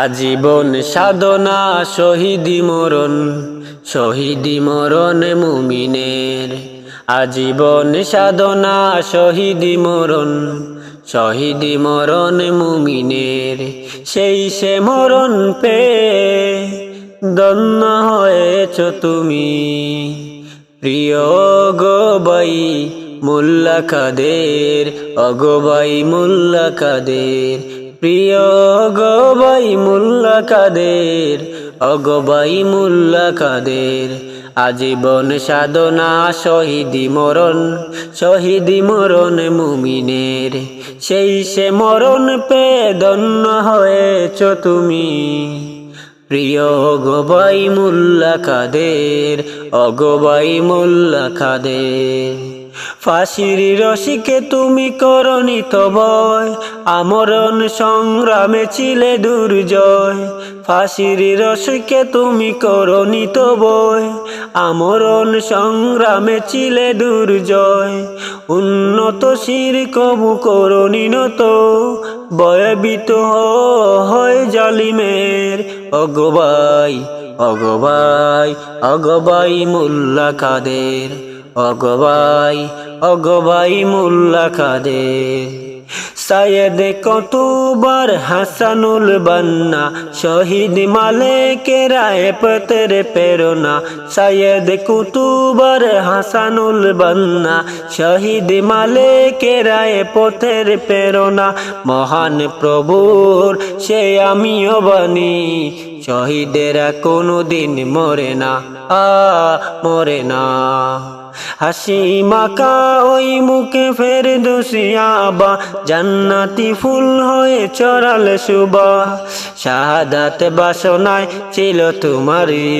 আজীবন সাধনা শহীদি মরণ শহীদি মরণ মুমিনের। আজীবন সাধনা শহীদি মরণ শহীদি মরণ মুমিনের। সেই সে মরণ পে দন্ন হয়েছ তুমি। প্রিয় গোবাই মোল্লা কাদের অগবাই মোল্লা কাদের প্রিয় গবাই মোল্লা কাদের অগবাই মোল্লা কাদের, আজীবন সাধনা শহীদি মরণ শহীদি মরণ মুমিনের। সেই সে মরণ পে দন্য হয়েছ তুমি। প্রিয় গবাই মোল্লা কাদের অগবাই মোল্লা কাদের। ফাঁসির রসিকে তুমি করনি ভয় আমরণ সংগ্রামে ছিলে দুর্জয়। ফাঁসির রসিকে তুমি করনি ভয় আমরণ সংগ্রামে ছিলে দুর্জয়। উন্নত শির কবু করনি নত বয়বিত হয় জালিমের। অগবাই অগবাই অগবাই মোল্লা কাদের। অগবাই অগবাই মোল্লা কাদের? সায়েদ কতবার হাসানুল বান্না, শহীদ মালেকে রায় পতের প্রেরণা। সায়েদ কুতুবার হাসানুল বান্না, শহীদ মালেকে রায় পথের প্রেরণা। মহান প্রভুর, সে আমিও বানি শহীদেরা কোনো দিন মরে না, আ, মরে না। হাসি মাকা ওই মুখে ফের দোষিয়াবা জান্নাতি ফুল হয়ে চড়াল শুবা শাহাদাত বাসনায় ছিল তোমারি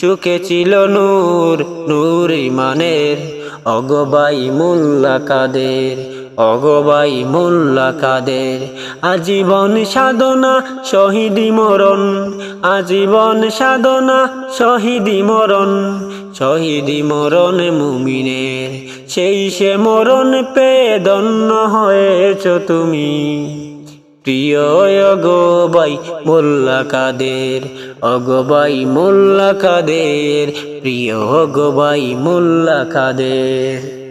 চুকে ছিল নূর নূর ইমানের। অগবাই মোল্লা কাদের অগবাই মোল্লা কাদের? আজীবন সাধনা, শহীদি মরণ। আজীবন সাধনা, শহীদি মরণ। শহীদি মরণ মুমিনের। সেই সে মরণ পেয়ে দন্য হয়েছ তুমি। প্রিয় অগবাই মোল্লা কাদের? অগবাই মোল্লা কাদের? প্রিয় অগবাই মোল্লা কাদের?